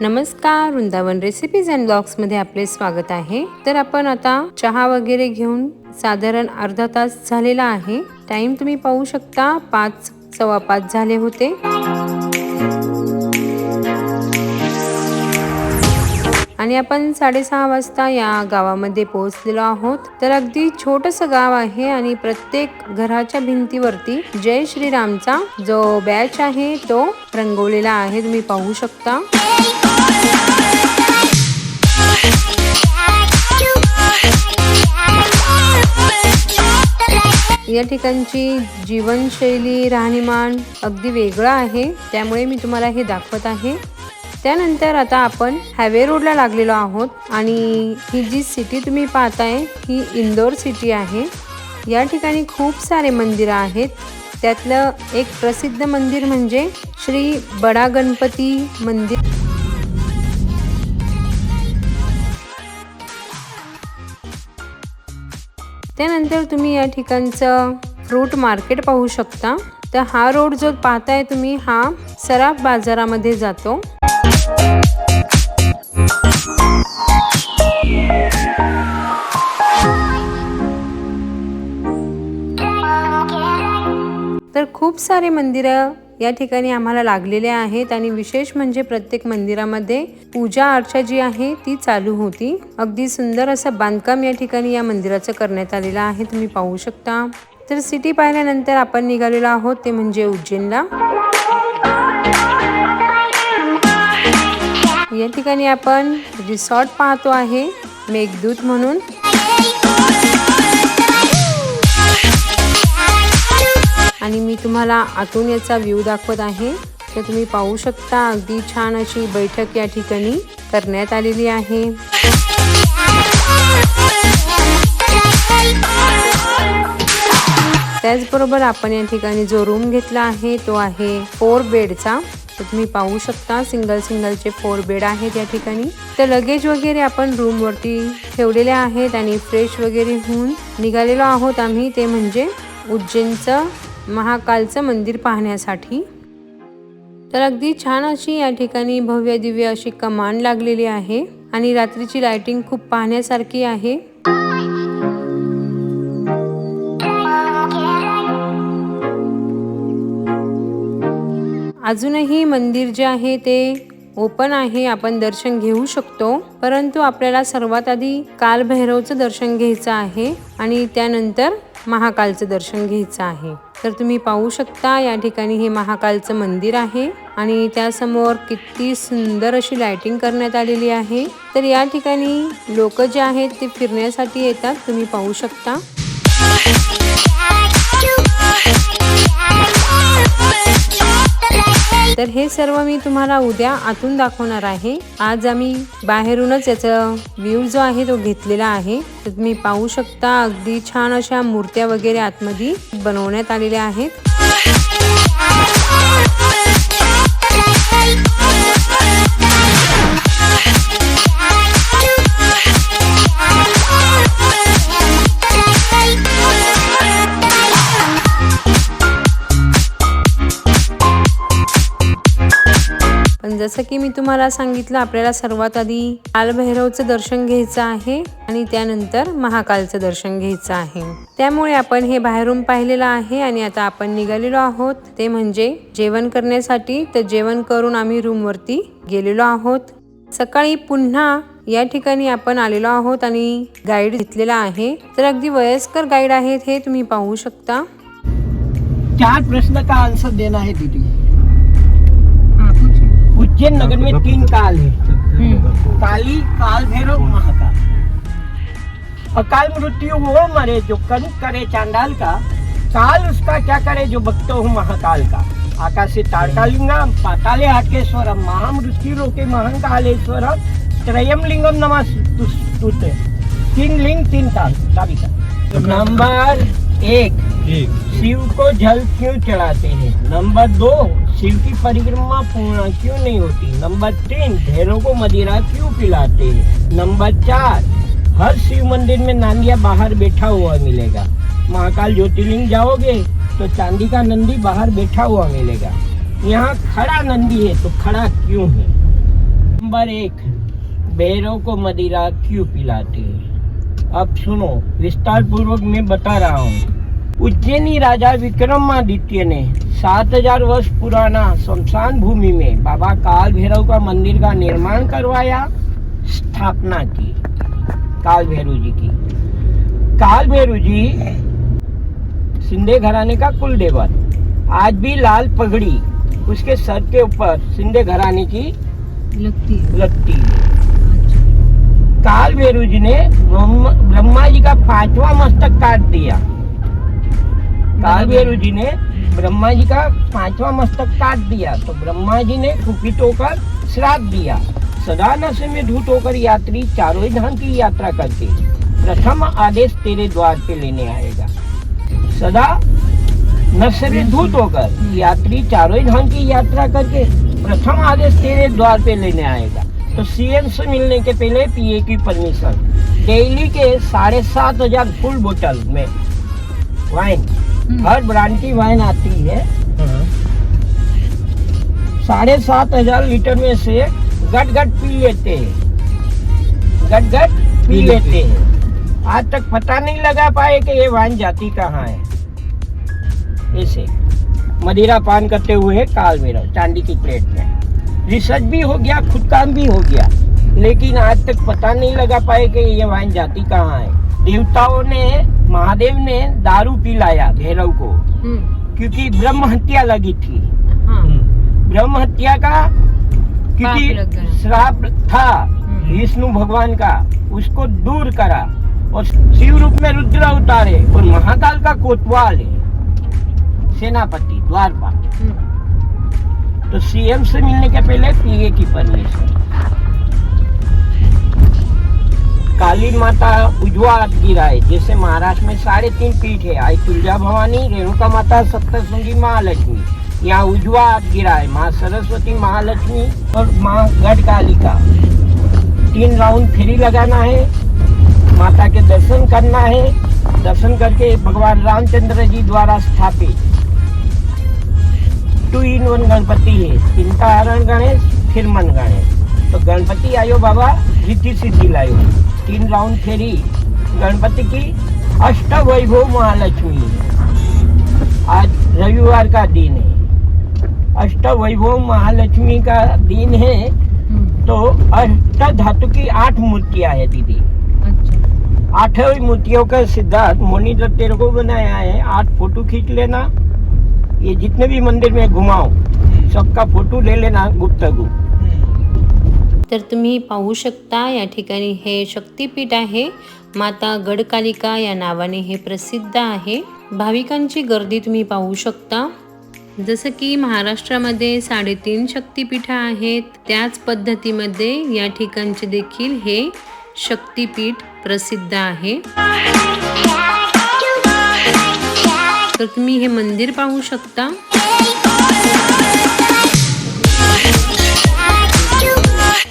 नमस्कार Vrindavan recipes and ब्लॉग्समध्ये आपले स्वागत आहे. तर आपण आता चहा वगैरे घेऊन साधारण अर्धा तास झालेला आहे. टाइम तुम्ही पाहू शकता पाच सव्वा पाच झाले होते. आणि आपण साडेसहा वाजता या गावामध्ये पोहोचलेलो आहोत. तर अगदी छोटंसं गाव आहे आणि प्रत्येक घराच्या भिंतीवरती जय श्रीरामचा जो बॅच आहे तो रंगवलेला आहे. तुम्ही पाहू शकता. या ठिकाणची जीवनशैली राहणीमान अगदी वेगळं आहे. त्यामुळे मी तुम्हाला हे दाखवत आहे. त्यानंतर आता आपण हायवे रोडला लागलेलो आहोत आणि ही जी सिटी तुम्ही पाहताय ही इंदोर सिटी आहे. या ठिकाणी खूप सारे मंदिरं आहेत. त्यातलं एक प्रसिद्ध मंदिर म्हणजे श्री बडा गणपती मंदिर. त्यानंतर तुम्ही या ठिकाणचं फ्रूट मार्केट पाहू शकता. तर हा रोड जो पाहताय तुम्ही हा सराफ बाजारामध्ये जातो. तर खूप सारे मंदिरं या ठिकाणी आम्हाला लागलेल्या आहेत आणि विशेष म्हणजे प्रत्येक मंदिरामध्ये पूजा अर्चा जी आहे ती चालू होती. अगदी सुंदर असं बांधकाम या ठिकाणी या मंदिराचं करण्यात आलेलं आहे. तुम्ही पाहू शकता. तर सिटी पाहिल्यानंतर आपण निघालेलो आहोत ते म्हणजे उज्जैनला. या ठिकाणी आपण रिसॉर्ट पाहतो आहे मेघदूत म्हणून. आणि मी तुम्हाला आतून याचा व्ह्यू दाखवत आहे. तर तुम्ही पाहू शकता अगदी छान अशी बैठक या ठिकाणी करण्यात आलेली आहे. त्याचबरोबर आपण या ठिकाणी जो रूम घेतला आहे तो आहे फोर बेडचा तर तुम्ही पाहू शकता सिंगल सिंगलचे फोर बेड आहेत या ठिकाणी. तर लगेज वगैरे आपण रूमवरती ठेवलेले आहेत आणि फ्रेश वगैरे होऊन निघालेलो आहोत आम्ही. ते म्हणजे उज्जैनचं महाकालचं मंदिर पाहण्यासाठी. तर अगदी छान अशी या ठिकाणी भव्य दिव्य अशी कमान लागलेली आहे आणि रात्रीची लाइटिंग खूप पाहण्यासारखी आहे. अजूनही मंदिर जे आहे ते ओपन आहे आपण दर्शन घेऊ शकतो. परंतु आपल्याला सर्वात आधी कालभैरवचं दर्शन घ्यायचं आहे आणि त्यानंतर महाकालचं दर्शन घ्यायचं आहे. तर तुम्ही पाहू शकता या ठिकाणी हे महाकालचं मंदिर आहे आणि त्यासमोर किती सुंदर अशी लाइटिंग करण्यात आलेली आहे. तर या ठिकाणी लोक जे आहेत ते फिरण्यासाठी येतात तुम्ही पाहू शकता. तर हे सर्व मी तुम्हाला उद्या आतून दाखवणार आहे. आज आम्ही बाहेरूनच याचा व्ह्यू जो आहे तो घेतलेला आहे. तर तुम्ही पाहू शकता अगदी छान अशा मूर्त्या वगैरे आतमध्ये बनवण्यात आलेल्या आहेत. जसं की मी तुम्हाला सांगितलं आपल्याला सर्वात आधी कालभैरवचं दर्शन घ्यायचं आहे आणि त्यानंतर महाकालचं दर्शन घ्यायचं आहे. त्यामुळे आपण हे बाहेरून पाहिलेलं आहे आणि आता आपण निघालेलो आहोत. ते म्हणजे जेवण करण्यासाठी तर जेवण करून आम्ही रूमवरती गेलेलो आहोत. सकाळी पुन्हा या ठिकाणी आपण आलेलो आहोत आणि गाईड घेतलेला आहे. तर अगदी वयस्कर गाईड आहेत हे तुम्ही पाहू शकता. चार प्रश्न का आन्सर देना है दीदी उज्जैन नगर में तीन काल है। काली काल भैरव महाकाल। अकाल मृत्यु वो मरे जो कर्म करे चांडाल का। काल उसका क्या करे जो भक्त हो महाकाल का। आकाशे ताड़कालिंगम पाताले रोके महंकालेश्वर त्रयम लिंगम नमस्तुते तीन लिंग तीन काल तालिका नंबर एक शिव को जल क्यों चढ़ाते हैं? नंबर दो शिव की परिक्रमा पूर्ण क्यों नहीं होती? नंबर तीन ढेरों को मदिरा क्यों पिलाते हैं? नंबर चार हर शिव मंदिर में नांदिया बाहर बैठा हुआ मिलेगा। महाकाल ज्योतिर्लिंग जाओगे तो चांदी का नंदी बाहर बैठा हुआ मिलेगा। यहाँ खड़ा नंदी है तो खड़ा क्यों है? नंबर एक भैरव को मदिरा क्यों पिलाते हैं? अब सुनो विस्तार पूर्वक मैं बता रहा हूँ। उज्जैनी राजा विक्रमादित्य ने सात हज़ार वर्ष पुराना शमशान भूमि में बाबा काल भैरव का मंदिर का निर्माण करवाया स्थापना की। काल भैरव जी की। काल भैरव जी सिंधे घराने का कुल देवत आज भी लाल पगड़ी उसके सर के ऊपर सिंधे घराने की लगती है। लगती है। काल भैरव जी ने ब्रह्मा जी का पांचवा मस्तक काट दिया। काल भैरव जी ने ब्रह्मा जी का पांचवा मस्तक काट दिया. तो ब्रह्मा जी ने कुपित होकर श्राप दिया. सदा नशे में धूत होकर यात्री चारों धाम की यात्रा करके प्रथम आदेश तेरे द्वार पे लेने आएगा. सदा नशे में धूत होकर यात्री चारों धाम की यात्रा करके प्रथम आदेश तेरे द्वार पे लेने आएगा. तो सीएम से मिलने के पहले पीए की परमिशन डेली के साढ़े सात हज़ार फुल बोतल में वाइन हर ब्रांड की वाइन आती है। साढ़े सात हज़ार लीटर में से गट गट पी लेते हैं। गट गट पी लेते हैं। आज तक पता नहीं लगा पाए कि ये वाइन जाती कहाँ है। ऐसे मदिरा पान करते हुए काल मेरा चांदी की प्लेट में। रिसर्च भी हो गया खुद काम भी हो गया। लेकिन आज तक पता नहीं लगा पाए कि ये वाइन जाती कहाँ है। देवताओं ने महादेव ने दारू पिलाया भैरव को। हम्म, क्योंकि ब्रह्म हत्या लगी थी। हाँ। ब्रह्म हत्या का क्योंकि श्राप था हम्म। विष्णु भगवान का उसको दूर करा और शिव रूप में रुद्र उतारे और महाकाल का कोतवाल है। सेनापति द्वारपाल। हम्म, तो सीएम से मिलने के पहले पीए की परमिशन। काली माता उजवा गिराए जैसे महाराष्ट्र में साढ़े तीन पीठ है। आई तुलजा भवानी, रेणुका माता, सप्तशृंगी महालक्ष्मी। यहाँ उजवा गिराए माँ सरस्वती महालक्ष्मी और माँ गढ़ कालिका तीन राउंड फेरी लगाना है, माता के दर्शन करना है। दर्शन करके भगवान रामचंद्र जी द्वारा स्थापित। टू इन वन गणपति है चिंता हरण गणेश, फिर मन गणेश तो गणपति आयो बाबा रिद्धि सिद्धि लायो। तीन राउंड फेरी. गणपति की अष्ट वैभव महालक्ष्मी. आज रविवार का दिन है. अष्ट वैभव महालक्ष्मी का दिन है हम्म, तो अष्ट धातु की आठ मूर्तियाँ है दीदी. अच्छा. आठों मूर्तियों का सिद्धार्थ मोनी दत्त तेरे को बनाया है आठ फ़ोटो खींच लेना. ये जितने भी मंदिर में घुमाओ सबका फ़ोटो ले लेना गुप्त गुप्त तर तुम्ही पाहू शकता या ठिकाणी हे शक्तिपीठ आहे. माता गडकालिका या नावाने हे प्रसिद्ध आहे. भाविकांची गर्दी तुम्ही पाहू शकता. जसं की महाराष्ट्रामध्ये साडेतीन शक्तिपीठं आहेत. त्याच पद्धतीमध्ये या ठिकाणचे देखील हे शक्तिपीठ प्रसिद्ध आहे. तर तुम्ही हे मंदिर पाहू शकता.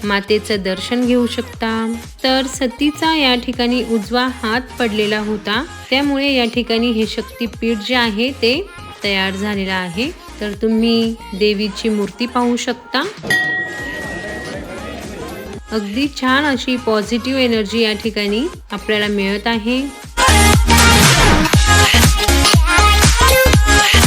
मातेचं दर्शन घेऊ शकता. तर सतीचा या ठिकाणी उजवा हात पडलेला होता. त्यामुळे या ठिकाणी हे शक्तीपीठ जे आहे ते तयार झालेलं आहे. तर तुम्ही देवीची मूर्ती पाहू शकता. अगदी छान अशी पॉझिटिव्ह एनर्जी या ठिकाणी आपल्याला मिळत आहे.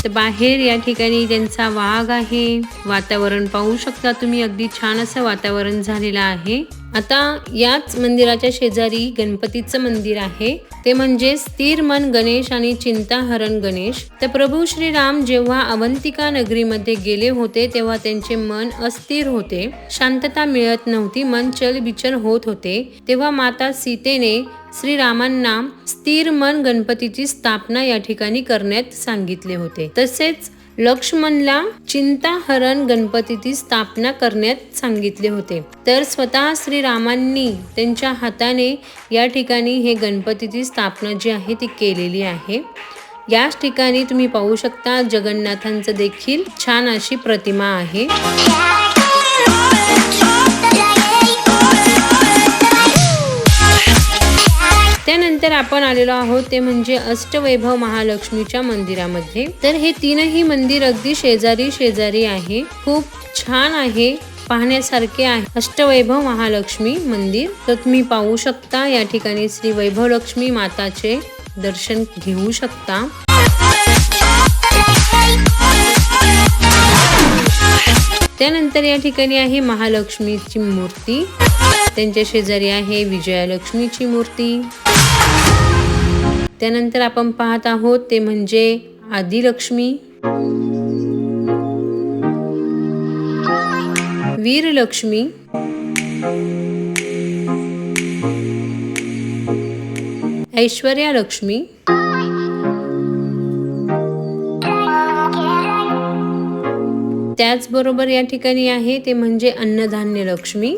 तर बाहेर या ठिकाणी त्यांचा वाघ आहे वातावरण पाहू शकता तुम्ही. अगदी छान असं वातावरण झालेलं आहे. आता याच मंदिराच्या शेजारी गणपतीचं मंदिर आहे. ते म्हणजे स्थिर मन गणेश आणि चिंताहरण गणेश. तर प्रभू श्रीराम जेव्हा अवंतिका नगरीमध्ये गेले होते तेव्हा त्यांचे मन अस्थिर होते. शांतता मिळत नव्हती मन चलबिचल होत होते. तेव्हा माता सीतेने श्रीरामांना स्थिर मन गणपतीची स्थापना या ठिकाणी करण्यात सांगितले होते. तसेच लक्ष्मणला चिंताहरण गणपतीची स्थापना करण्यात सांगितले होते. तर स्वतः श्रीरामांनी त्यांच्या हाताने या ठिकाणी हे गणपतीची स्थापना जी आहे ती केलेली आहे. याच ठिकाणी तुम्ही पाहू शकता जगन्नाथांचं देखील छान अशी प्रतिमा आहे. त्यानंतर आपण आलेलो आहोत ते म्हणजे अष्टवैभव महालक्ष्मीच्या मंदिरामध्ये. तर हे तीनही मंदिर अगदी शेजारी शेजारी आहे. खूप छान आहे. पाहण्यासारखे आहे. अष्टवैभव महालक्ष्मी मंदिर. तर तुम्ही पाहू शकता या ठिकाणी श्री वैभव लक्ष्मी माताचे दर्शन घेऊ शकता. त्यानंतर या ठिकाणी आहे महालक्ष्मीची मूर्ती. त्यांच्या शेजारी आहे विजयालक्ष्मीची मूर्ती. त्यानंतर आपण पाहत आहोत ते म्हणजे आदिलक्ष्मी. वीरलक्ष्मी. ऐश्वर्या लक्ष्मी त्याचबरोबर या ठिकाणी आहे ते म्हणजे अन्नधान्य लक्ष्मी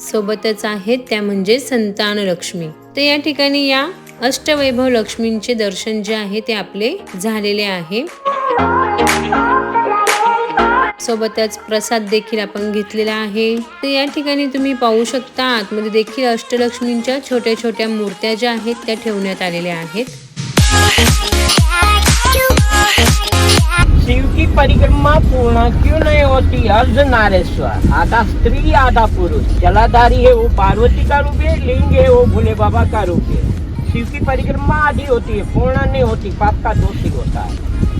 सोबतच आहेत त्या म्हणजे संतान लक्ष्मी. तर या ठिकाणी या अष्टवैभव लक्ष्मींचे दर्शन जे आहे ते आपले झालेले आहे. सोबतच प्रसाद देखील आपण घेतलेला आहे. तर या ठिकाणी तुम्ही पाहू शकता आतमध्ये देखील अष्टलक्ष्मींच्या छोट्या छोट्या मूर्त्या ज्या आहेत त्या ठेवण्यात आलेल्या आहेत. शिव की परिक्रमा पूर्ण क्यों नहीं होती? अर्ध नारेश्वर आधा स्त्री आधा पुरुष। जलाधारी है वो पार्वती का रूप है, लिंग है वो भोले बाबा का रूप है। शिव की परिक्रमा आधी होती है, पूर्ण नहीं होती, पाप का दोषी होता है।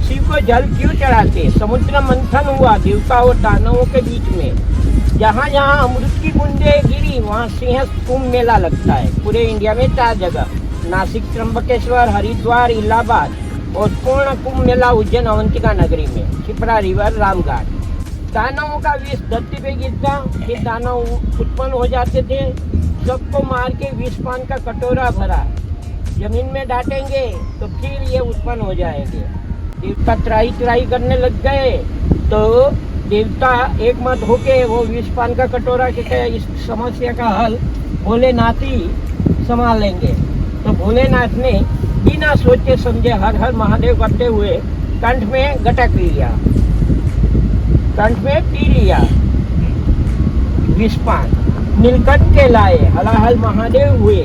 शिव को जल क्यों चढ़ाते? समुद्र मंथन हुआ, देवता और दानवों के बीच में। जहाँ जहाँ अमृत की बूंदे गिरी, वहाँ सिंह कुंभ मेला लगता है। पूरे इंडिया में चार जगह, नासिक, त्र्यंबकेश्वर, हरिद्वार, इलाहाबाद। और पूर्ण कुंभ मेला उज्जैन अवंतिका नगरी में छिपरा रिवर रामघाट दानवों का विष धरती पे गिरता फिर दानव उत्पन्न हो जाते थे सबको मार के विष पान का कटोरा भरा ज़मीन में डांटेंगे तो फिर ये उत्पन्न हो जाएँगे देवता त्राही त्राही करने लग गए तो देवता एक मत होके वो विष पान का कटोरा के इस समस्या का हल भोलेनाथ ही संभालेंगे तो भोलेनाथ ने बिना सोचे समझे हर हर महादेव करते हुए कंठ में गटक लिया। कंठ में पी लिया। विषपान नीलकंठ के लाए हलाहल महादेव हुए।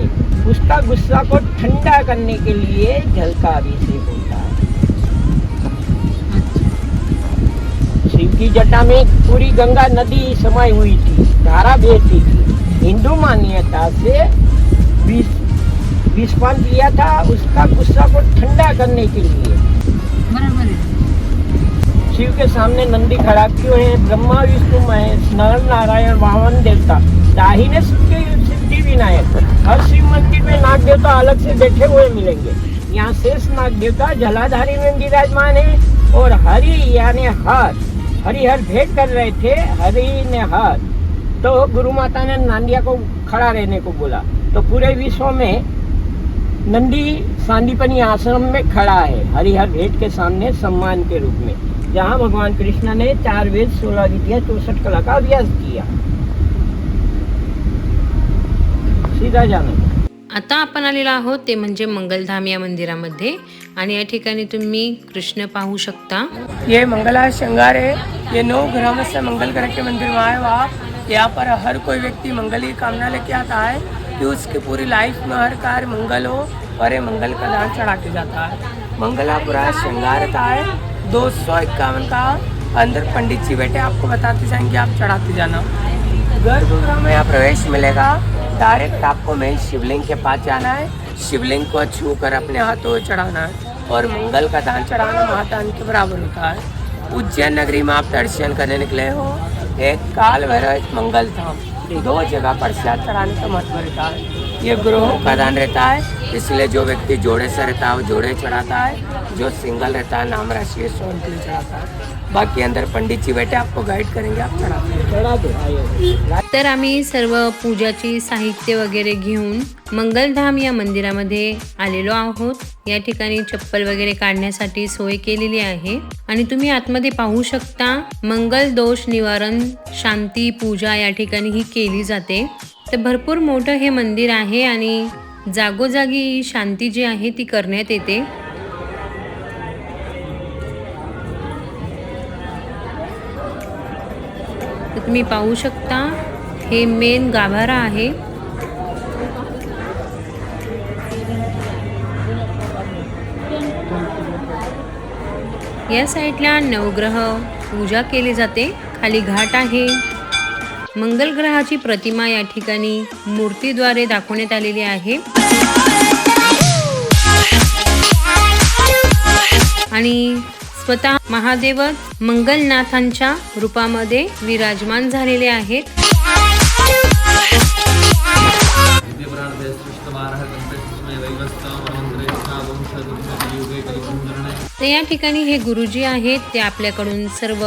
उसका गुस्सा को ठंडा करने के लिए अभिषेक होता है शिव की जटा में पूरी गंगा नदी समाई हुई थी, धारा बहती थी। हिंदू मान्यता से विष विषपान किया था उसका गुस्सा को ठंडा करने के लिए। शिव के सामने नंदी खड़ा क्यों है? ब्रह्मा विष्णु महेश नर नारायण वामन देवता। दाहिने सिद्धि विनायक। हर शिव मंदिर में नाग देवता अलग से बैठे हुए मिलेंगे। यहाँ शेष नाग देवता जलाधारी में विराजमान है और हरि यानी हर हरिहर भेंट कर रहे थे हरि ने हर। तो गुरु माता ने नांदिया को खड़ा रहने को बोला। तो पूरे विश्व में नंदी सांदीपनी आश्रम में खड़ा है हरिहर भेंट के सामने सम्मान के रूप में। जहाँ भगवान कृष्ण ने चार वेद सोलह विद्या चौसठ कला का अभ्यास किया। सीधा जाना। आता आपण आलेलो आहोत ते म्हणजे मंगलधाम या मंदिरामध्ये. आणि या ठिकाणी तुम्ही कृष्ण पाहू शकता. ये मंगला श्रृंगार है ये नौ ग्रहों से मंगल ग्रह के मंदिर में आए हुआ आप। यहाँ पर हर कोई व्यक्ति मंगल की कामना लेके आता है। कि उसकी पूरी लाइफ में हर कार्य मंगल हो और ये मंगल का दान चढ़ा के जाता है। मंगला पूरा श्रृंगार का है, दो सौ इक्यावन का। अंदर पंडित जी बैठे, आपको बताते जाएँगे, आप चढ़ाते जाना। गर्भगृह में यहाँ प्रवेश मिलेगा। डायरेक्ट आपको मेन शिवलिंग के पास जाना है। शिवलिंग को छू कर अपने हाथों में चढ़ाना है और मंगल का दान चढ़ाना महादान के बराबर होता है। उज्जैन नगरी में आप दर्शन करने निकले हो। एक काल भैरव, एक मंगल धाम। दो जगह प्रसाद चढ़ाने का महत्त्व रहता है। ये ग्रहों का दान रहता है। इसलिए जो व्यक्ति जोड़े से रहता है वो जोड़े चढ़ाता है। जो सिंगल रहता है नाम राशि सोन के लिए चढ़ाता है। बाकी अंदर पंडित जी बैठे आपको गाइड करेंगे आप चढ़ा दो। तर आम्ही सर्व पूजाची साहित्य वगैरे घेऊन मंगलधाम या मंदिरामध्ये आलेलो आहोत. या ठिकाणी चप्पल वगैरे काढण्यासाठी सोय केलेली आहे. आणि तुम्ही आतमध्ये पाहू शकता मंगल दोष निवारण शांती पूजा या ठिकाणी ही केली जाते. तर भरपूर मोठं हे मंदिर आहे आणि जागोजागी शांती जी आहे ती करण्यात येते. तुम्ही पाहू शकता. हे मेन गाभारा आहे. या साईडला नवग्रह पूजा केली जाते. खाली घाट आहे. मंगल ग्रहाची प्रतिमा या ठिकाणी मूर्तीद्वारे दाखवण्यात आलेली आहे. आणि स्वतः महादेव मंगलनाथांच्या रूपामध्ये विराजमान झालेले आहेत. तर या ठिकाणी हे गुरुजी आहेत ते आपल्याकडून सर्व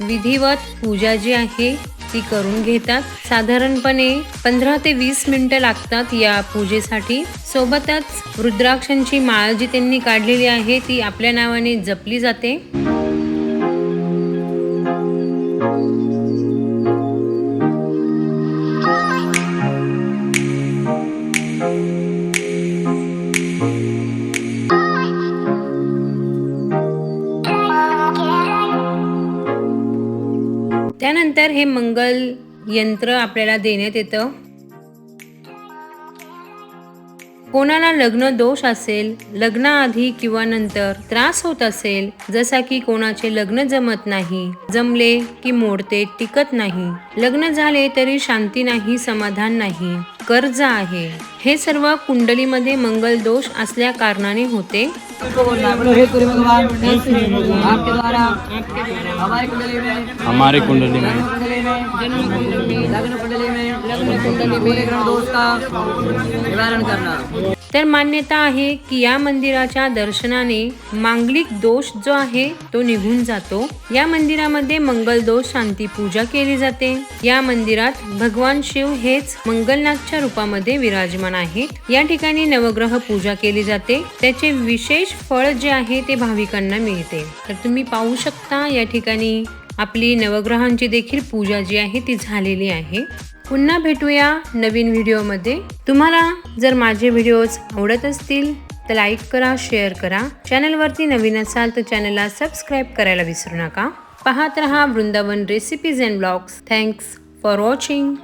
विधिवत पूजा जी आहे. ती करून घेतात. साधारणपणे पंधरा ते वीस मिनिटं लागतात या पूजेसाठी. सोबतच रुद्राक्षांची माळ जी त्यांनी काढलेली आहे ती आपल्या नावाने जपली जाते. हे मंगल यंत्र आपल्याला देण्यात येतं. कोणाला लग्न दोष असेल लग्नाआधी किंवा नंतर त्रास होत असेल जसा की कोणाचे लग्न जमत नाही जमले की मोडते टिकत नाही लग्न झाले तरी शांती नाही समाधान नाही. कर्ज आहे हे सर्व कुंडलीमध्ये मंगल दोष असल्या कारणाने होते हे सूर्य भगवान आपके द्वारा हमारी कुंडली में लग्न कुंडली में लग्न कुंडली में ग्रह दोष का निवारण करना तर मान्यता आहे की या मंदिराच्या दर्शनाने मांगलिक दोष जो आहे तो निघून जातो. या मंदिरामध्ये मंगल दोष शांती पूजा केली जाते. या मंदिरात भगवान शिव हेच मंगलनाथच्या रूपामध्ये विराजमान आहेत. या ठिकाणी नवग्रह पूजा केली जाते. त्याचे विशेष फळ जे आहे ते भाविकांना मिळते. तर तुम्ही पाहू शकता या ठिकाणी आपली नवग्रहांची देखील पूजा जी आहे ती झालेली आहे. पुन्हा भेटूया नवीन व्हिडिओमध्ये. तुम्हाला जर माझे व्हिडिओज आवडत असतील तर लाईक करा शेअर करा. चॅनलवरती नवीन असाल तर चॅनलला सबस्क्राईब करायला विसरू नका. पाहत रहा Vrindavan recipes and blogs thanks for watching